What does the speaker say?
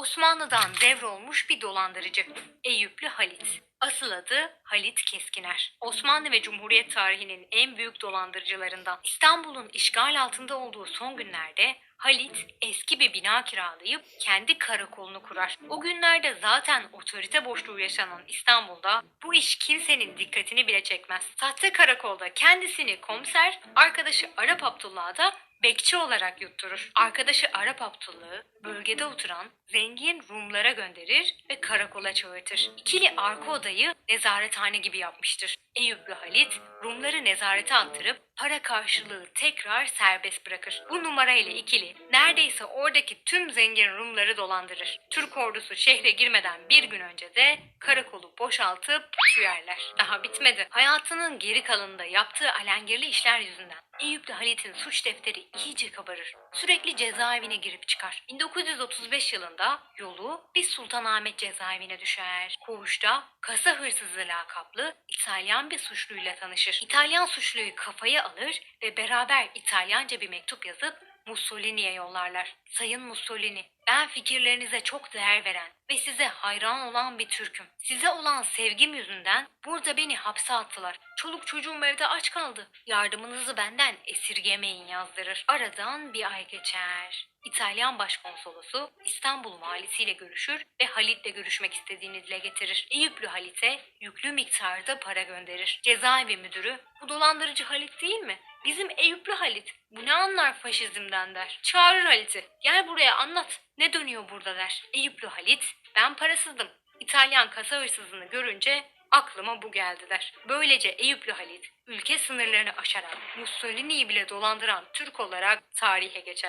Osmanlı'dan devrolmuş bir dolandırıcı. Eyüplü Halit. Asıl adı Halit Keskiner. Osmanlı ve Cumhuriyet tarihinin en büyük dolandırıcılarından. İstanbul'un işgal altında olduğu son günlerde Halit eski bir bina kiralayıp kendi karakolunu kurar. O günlerde zaten otorite boşluğu yaşanan İstanbul'da bu iş kimsenin dikkatini bile çekmez. Sahte karakolda kendisini komiser, arkadaşı Arap Abdullah'a da bekçi olarak yutturur. Arkadaşı Arap Abdullah'ı bölgede oturan zengin Rumlara gönderir ve karakola çağırtır. İkili arka odayı nezarethane gibi yapmıştır. Eyüplü Halit Rumları nezarete attırıp para karşılığı tekrar serbest bırakır. Bu numarayla ikili neredeyse oradaki tüm zengin Rumları dolandırır. Türk ordusu şehre girmeden bir gün önce de karakolu boşaltıp tüyerler. Daha bitmedi. Hayatının geri kalanında yaptığı alengirli işler yüzünden Eyüplü Halit'in suç defteri iyice kabarır. Sürekli cezaevine girip çıkar. 1935 yılında yolu bir Sultanahmet cezaevine düşer. Koğuşta kasa hırsızı lakaplı İtalyan bir suçluyla tanışır. İtalyan suçluyu kafaya alır ve beraber İtalyanca bir mektup yazıp Mussolini'ye yollarlar. Sayın Mussolini, ben fikirlerinize çok değer veren ve size hayran olan bir Türk'üm. Size olan sevgim yüzünden burada beni hapse attılar. Çoluk çocuğum evde aç kaldı. Yardımınızı benden esirgemeyin yazdırır. Aradan bir ay geçer. İtalyan başkonsolosu İstanbul valisiyle görüşür ve Halit'le görüşmek istediğini dile getirir. Eyüplü Halit'e yüklü miktarda para gönderir. Cezaevi müdürü bu dolandırıcı Halit değil mi? Bizim Eyüplü Halit. Bu ne anlar faşizmden der. Çağırır Halit'i. Gel buraya anlat. Ne dönüyor burada der. Eyüplü Halit ben parasızdım. İtalyan kasa hırsızını görünce aklıma bu geldi der. Böylece Eyüplü Halit ülke sınırlarını aşarak Mussolini'yi bile dolandıran Türk olarak tarihe geçer.